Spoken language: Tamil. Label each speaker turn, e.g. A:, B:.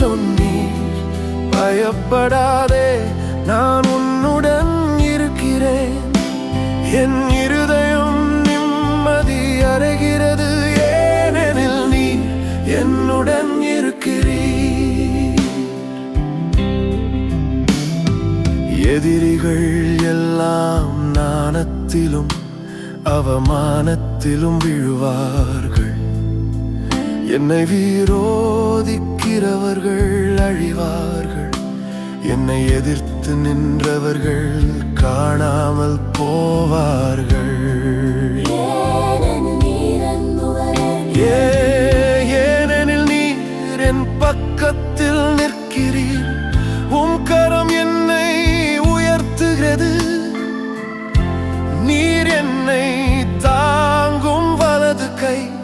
A: சொன்னீர். பயப்படாதே நான் உன்னுடன் இருக்கிறேன். என் இருதயம் நிம்மதி அறைகிறது ஏனெனில் நீ என்னுடன் இருக்கிறீர். எதிரிகள் எல்லாம் நாணத்திலும் அவமானத்திலும் விழுவார்கள். என்னை விரோதிக்கிறவர்கள் அழிவார்கள். என்னை எதிர்த்து நின்றவர்கள் காணாமல் போவார்கள். ஏனெனில் நீர் என் பக்கத்தில் நிற்கிறீர். உம் கரம் என்னை உயர்த்துகிறது. நீர் என்னை